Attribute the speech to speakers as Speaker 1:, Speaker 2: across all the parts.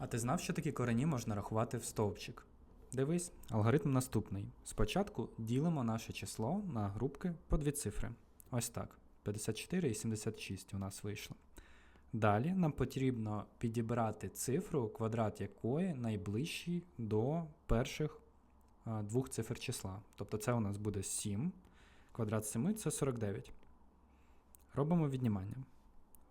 Speaker 1: А ти знав, що такі корені можна рахувати в стовпчик? Дивись, алгоритм наступний. Спочатку ділимо наше число на групки по дві цифри. Ось так. 54 і 76 у нас вийшло. Далі нам потрібно підібрати цифру, квадрат якої найближчий до перших двох цифр числа. Тобто це у нас буде 7. Квадрат 7 це 49. Робимо віднімання.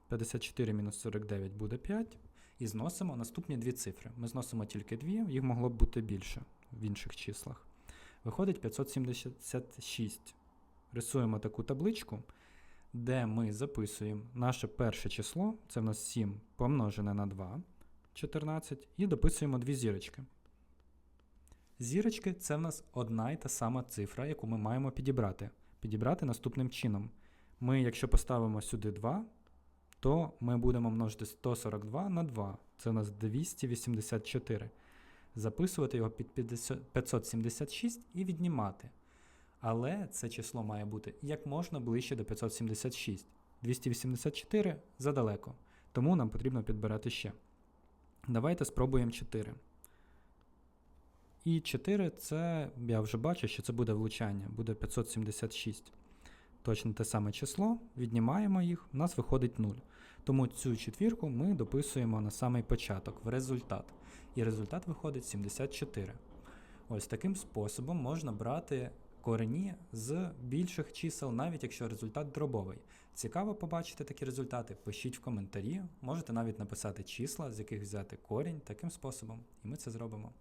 Speaker 1: 54 мінус 49 буде 5. І зносимо наступні дві цифри. Ми зносимо тільки дві, їх могло б бути більше в інших числах. Виходить 576. Рисуємо таку табличку, де ми записуємо наше перше число, це в нас 7 помножене на 2, 14, і дописуємо дві зірочки. Зірочки це в нас одна і та сама цифра, яку ми маємо підібрати. Підібрати наступним чином. Ми, якщо поставимо сюди 2, то ми будемо множити 142 на 2. Це у нас 284. Записувати його під 576 і віднімати. Але це число має бути як можна ближче до 576. 284 задалеко. Тому нам потрібно підбирати ще. Давайте спробуємо 4. І 4 це, я вже бачу, що це буде влучання, буде 576. Точно те саме число, віднімаємо їх, у нас виходить 0. Тому цю четвірку ми дописуємо на самий початок, в результат. І результат виходить 74. Ось таким способом можна брати корені з більших чисел, навіть якщо результат дробовий. Цікаво побачити такі результати? Пишіть в коментарі, можете навіть написати числа, з яких взяти корінь таким способом, і ми це зробимо.